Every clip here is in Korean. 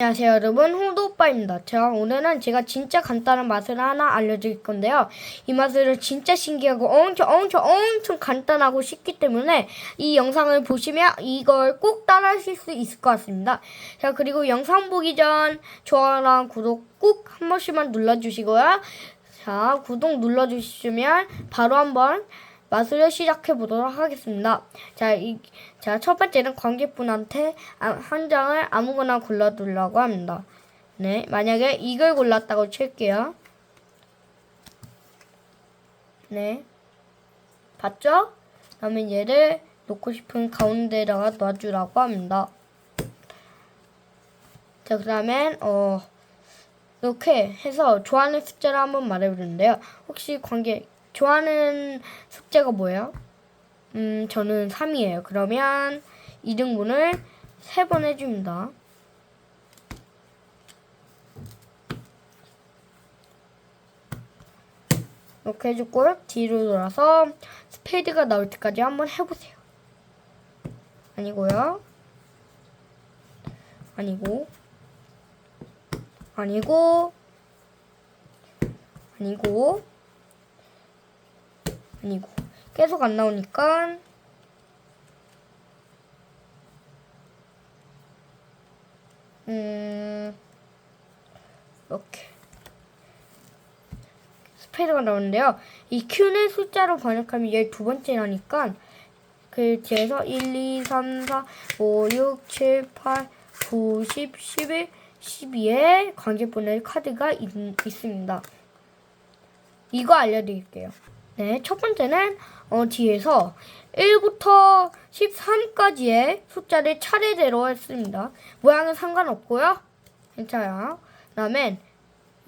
안녕하세요 여러분. 홍도오빠입니다. 제가 오늘은 제가 진짜 간단한 맛을 하나 알려드릴 건데요. 이 맛을 진짜 신기하고 엄청 엄청 엄청 간단하고 쉽기 때문에 이 영상을 보시면 이걸 꼭 따라 하실 수 있을 것 같습니다. 자 그리고 영상 보기 전 좋아요랑 구독 꼭 한 번씩만 눌러주시고요. 자 구독 눌러주시면 바로 한번 맛을 시작해 보도록 하겠습니다. 자, 이, 자, 첫 번째는 관객분한테 아- 한 장을 아무거나 골라두려고 합니다. 네, 만약에 이걸 골랐다고 칠게요. 네. 봤죠? 그러면 얘를 놓고 싶은 가운데다가 놔주라고 합니다. 자, 그러면, 어, 이렇게 해서 좋아하는 숫자를 한번 말해보는데요. 혹시 관객, 좋아하는 숫자가 뭐예요? 음, 저는 3이에요. 그러면 2등분을 3번 해줍니다. 이렇게 해주고 뒤로 돌아서 스페이드가 나올 때까지 한번 해보세요. 아니고요. 아니고 아니고 아니고 아니고 계속 안 나오니까 음 이렇게 스페이드가 나오는데요. 이 Q는 숫자로 번역하면 얘 두 번째라니까 그 뒤에서 1, 2, 3, 4, 5, 6, 7, 8, 9, 10, 11, 12에 관계분의 카드가 있, 있습니다. 이거 알려드릴게요. 네, 첫 번째는 어, 뒤에서 1부터 13까지의 숫자를 차례대로 했습니다. 모양은 상관없고요. 괜찮아요. 그 다음엔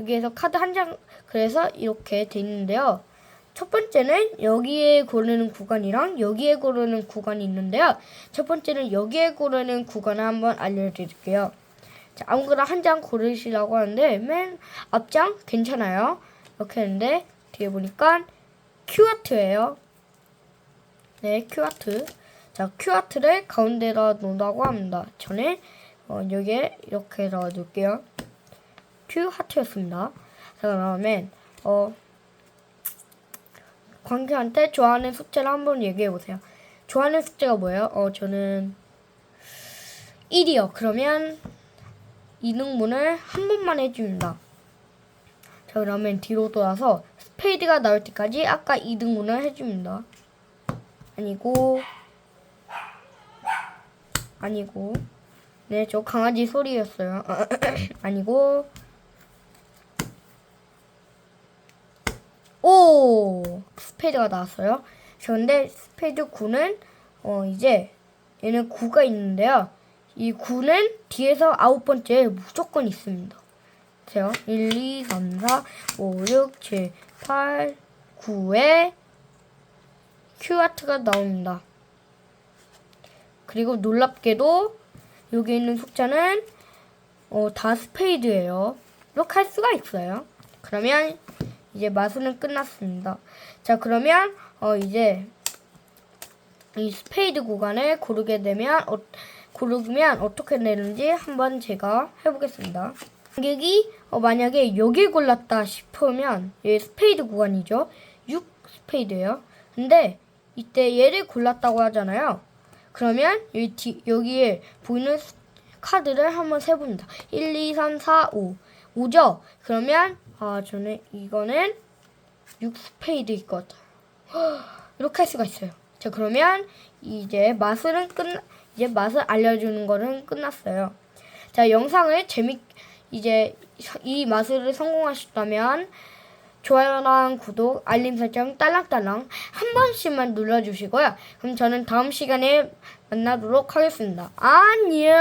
여기에서 카드 한 장 그래서 이렇게 돼 있는데요. 첫 번째는 여기에 고르는 구간이랑 여기에 고르는 구간이 있는데요. 첫 번째는 여기에 고르는 구간을 한번 알려드릴게요. 자, 아무거나 한 장 고르시라고 하는데 맨 앞장 괜찮아요. 이렇게 했는데 뒤에 보니까 큐아트예요. 네, 큐아트. 자, 큐아트를 가운데다 놓으라고 합니다. 저는 어, 여기에 이렇게 넣어둘게요. 큐하트였습니다. 자, 그러면 어 관객한테 좋아하는 숫자를 한번 얘기해 보세요. 좋아하는 숫자가 뭐예요? 어, 저는 1이요. 그러면 이 등분을 한 번만 해줍니다. 자, 그러면 뒤로 돌아서 스페이드가 나올 때까지 아까 2등분을 해줍니다. 아니고, 아니고, 네, 저 강아지 소리였어요. 아니고, 오! 스페이드가 나왔어요. 그런데 스페이드 9는, 어, 이제, 얘는 9가 있는데요. 이 9는 뒤에서 아홉 번째 무조건 있습니다. 보세요. 1, 2, 3, 4, 5, 6, 7, 8, 9에 큐아트가 나옵니다. 그리고 놀랍게도 여기 있는 숫자는 어, 다 스페이드예요. 이렇게 할 수가 있어요. 그러면 이제 마술은 끝났습니다. 자 그러면 어, 이제 이 스페이드 구간을 고르게 되면 어, 고르면 어떻게 되는지 한번 제가 해보겠습니다. 관객이 어, 만약에 여기 골랐다 싶으면 얘 스페이드 구간이죠. 6 스페이드예요. 근데 이때 얘를 골랐다고 하잖아요. 그러면 여기 뒤, 여기에 보이는 수- 카드를 한번 세봅니다. 1, 2, 3, 4, 5. 5죠? 그러면 아 저는 이거는 6 스페이드일 것 같아요. 이렇게 할 수가 있어요. 자 그러면 이제 맛은 끝 이제 맛을 알려주는 거는 끝났어요. 자 영상을 재밌 이제 이 맛을 성공하셨다면 좋아요랑 구독, 알림 설정 딸랑딸랑 한 번씩만 눌러주시고요. 그럼 저는 다음 시간에 만나도록 하겠습니다. 안녕.